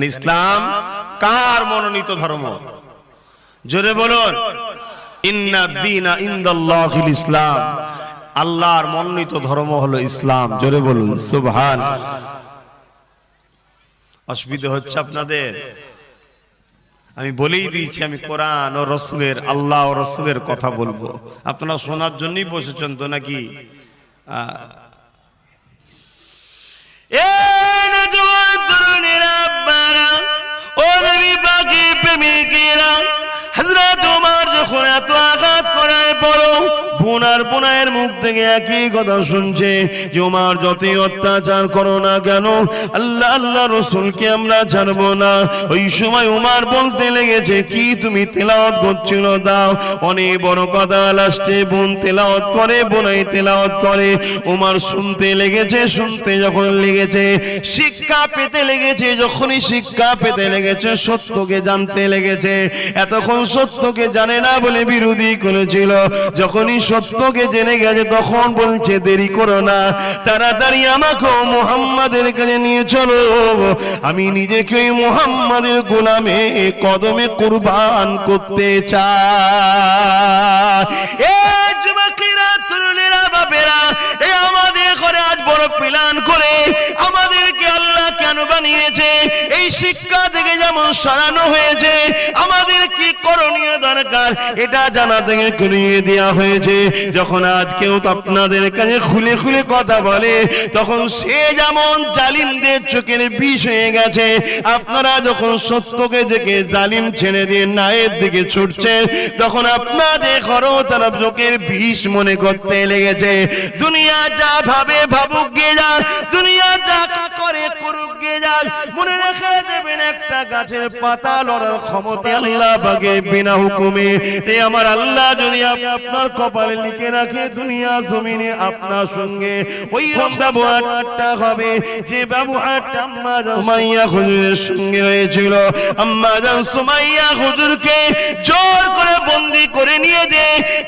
মানে ইসলাম কার মনোনীত ধর্ম? জোরে বলুন। ইসলাম। আল্লাহর মনোনীত ধর্ম হলো ইসলাম। জোরে বলুন, সুবহান। অসুবিধা হচ্ছে আপনাদের? আমি বলেই দিয়েছি, আমি কোরআন ও রসুলের, আল্লাহ ও রসুলের কথা বলব। আপনারা শোনার জন্যই বসেছেন তো নাকি? নবী পাকের প্রেমিকেরা, হজরত তোমার যখন এত আঘাত করায় পড়ো বোনার বোনায়ের মুখ থেকে একই কথা শুনছে যে ওমার যতই অত্যাচার করো না কেন, আল্লাহ আল্লাহ রসুলকে আমরা ছাড়বো না। ওই সময় উমার বলতে লেগেছে, কি তুমি তেলাওয়াত করছিল? দাও। অনেক বড় কথা, লাস্টে বোন তেলাওয়াত করে, বোনাই তেলাওয়াত করে। উমার শুনতে লেগেছে, শুনতে যখন লেগেছে, শিক্ষা পেতে লেগেছে, যখনই শিক্ষা পেতে লেগেছে, সত্যকে জানতে লেগেছে। এতক্ষণ সত্যকে জানে না বলে বিরোধী করেছিল। যখনই সত্যকে জেনে গেছে, তখন বলছে, দেরি করো না, তাড়াতাড়ি আমাকে মোহাম্মদের কাছে নিয়ে চলো। আমি নিজেকে মোহাম্মদের গোলামে, কদমে কুরবান করতে চাই। আমাদের ঘরে আজ বড় প্ল্যান করে, আমাদেরকে আল্লাহ কেন বানিয়েছে? শিক্ষা থেকে যেমন সরানো হয়েছে, আমাদের কি করণীয় দরকার? এটা জানা থেকে করিয়ে দেওয়া হয়েছে। যখন আজ কেউ আপনাদের কাছে খুলে খুলে কথা বলে, তখন সে যেমন জালিমদের চোখের বিষ হয়ে গেছে, আপনারা যখন সত্যকে দেখে জালিম ছেড়ে দিয়ে নায়ের দিকে ছুটছে তখন আপনাদের ঘরও তারা চোখের বিষ মনে করতে লেগেছে। দুনিয়া যা ভাবে ভাবুক গে যা, দুনিয়া যা করে করুক গে যাক মনে রেখে দেবেন একটা গাছের পাতা লড়ার ক্ষমতা। আল্লাহ বাগে বিনা হুকুমে। তে আমার আল্লাহ যদি আপনার কপালে লিখে রাখে দুনিয়া জমিনে আপনার সঙ্গে ওই ব্যবহারটা হবে। যে ব্যবহারটা আম্মা সুমাইয়া হুজুরের সঙ্গে হয়েছিল। আম্মা জান সুমাইয়া হুজুরকে জোর করে বন্দি করে নিয়ে যে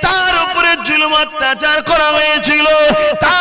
তার উপরে জুলুম অত্যাচার করা হয়েছিল। তাকে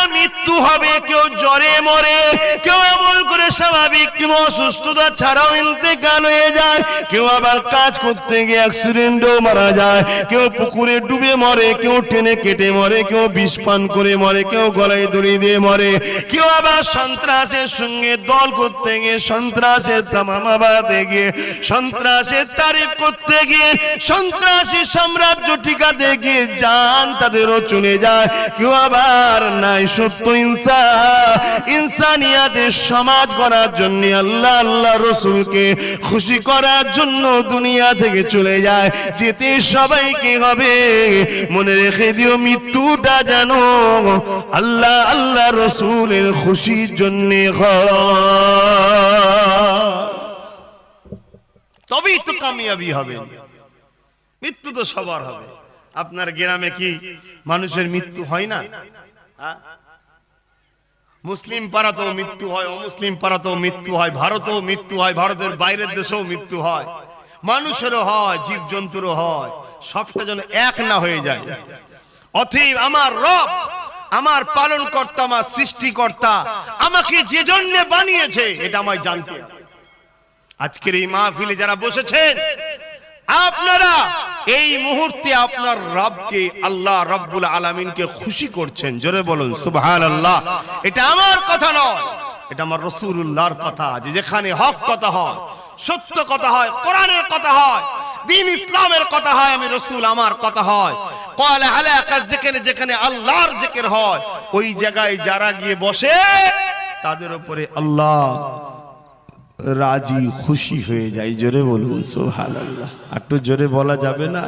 মৃত্যু হবে, কেউ জ্বরে মরে, কেউ এমন করে স্বাভাবিক অসুস্থতা ছাড়াও ইন্তেকাল হয়ে যায়, কেউ আবার কাজ করতে গিয়ে অ্যাক্সিডেন্টও মারা যায়, কেউ পুকুরে ডুবে মরে, কেউ টেনে কেটে মরে, কেউ বিষ পান করে মরে, কেউ গলায় দড়ি দিয়ে মরে, কেউ আবার সন্ত্রাসের সঙ্গে দল করতে গিয়ে, সন্ত্রাসের তামামা বাড়াতে গিয়ে, সন্ত্রাসের তারিফ করতে গিয়ে, সন্ত্রাসী সাম্রাজ্য টিকাতে গিয়ে যান, তাদেরও চলে যায়, কেউ আবার নাই সত্য ইনসা ইনসানিয়াতের সমাজ করার জন্য আল্লাহ আল্লাহ রসুলকে খুশি করার জন্য দুনিয়া থেকে চলে যায়। যেতে সবাইকে হবে? মনে রেখে দিও মৃত্যুটা আল্লাহ আল্লাহ রসুলের খুশির তবেই তো কামিয়াবি হবে। মৃত্যু তো সবার হবে। আপনার গ্রামে কি মানুষের মৃত্যু হয় না? মুসলিম পাড়াতেও মৃত্যু হয়, অমুসলিম পাড়াতেও মৃত্যু হয়, ভারতেও মৃত্যু হয়, ভারতের বাইরের দেশেও মৃত্যু হয়। মানুষেরও হয় জীব জন্তুরও হয়, সবটা যেন এক না হয়ে যায়। অথিব আমার রব, আমার পালন কর্তা আমার সৃষ্টিকর্তা, আমাকে যে জন্য বানিয়েছে, এটা আমায় জানতে। আজকের এই মাহফিলে যারা বসেছেন আপনারা এই মুহূর্তে আপনার রবকে আল্লাহ রব্বুল আলমিনকে খুশি করছেন। জোরে বলুন সুবহান আল্লাহ এটা আমার কথা নয়, এটা আমার রসুল্লাহর কথা যে যেখানে হক কথা হয়, সত্য কথা হয়, কোরআনের কথা হয়, দিন ইসলামের কথা হয়, আমি রসুল আমার কথা হয়। কয়লা আকাশ যেখানে যেখানে আল্লাহর জিকির হয়, ওই জায়গায় যারা গিয়ে বসে, তাদের উপরে আল্লাহ রাজি, খুশি হয়ে যায়, জোরে বলুন সোহাল আল্লাহ একটু জোরে বলা যাবে না?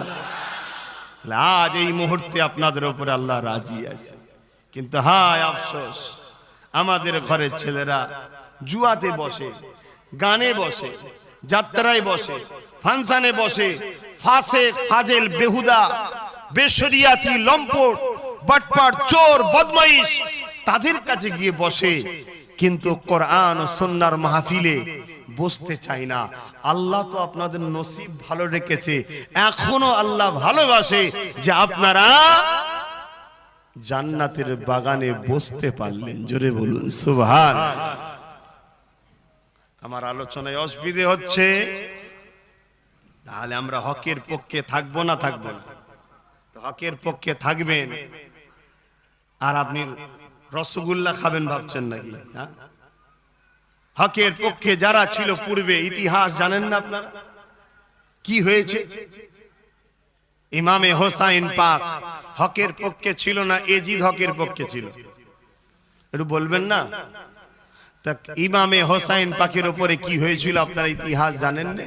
আজ এই মুহূর্তে আপনাদের উপরে আল্লাহ রাজি আছে। কিন্তু হায় আফসোস, আমাদের ঘরের ছেলেরা জুয়াতে বসে, গানে বসে, যাত্রায় বসে, ফাংশনে বসে ফাসে ফাজেল, বেহুদা, বেশরিয়াতি, লম্পট, বাটপাট, চোর, বদমাইশ, তাদের কাছে গিয়ে বসে কিন্তু কোরআন ও সন্ন্যার মাহফিলে বসতে চাই না। আল্লাহ তো আপনাদের নসিব ভালো রেখেছে। এখনও আল্লাহ ভালোবাসে যে আপনারা জান্নাতের বাগানে বসতে পারলেন। জোরে বলুন, সুবহান। আমার আলোচনায় অসুবিধে হচ্ছে, তাহলে আমরা হকের পক্ষে থাকব না থাকব হকের পক্ষে থাকবেন। আর আপনি রসগোল্লা খাবেন ভাবছেন নাকি? হ্যাঁ? হকের পক্ষে যারা ছিল পূর্বে ইতিহাস জানেন না আপনারা? কি হয়েছে? ইমামে হোসাইন পাক হকের পক্ষে ছিল না, এজিদ হকের পক্ষে ছিল? একটু বলবেন না? তা ইমামে হোসাইন পাকের উপরে কি হয়েছিল আপনারা ইতিহাস জানেন না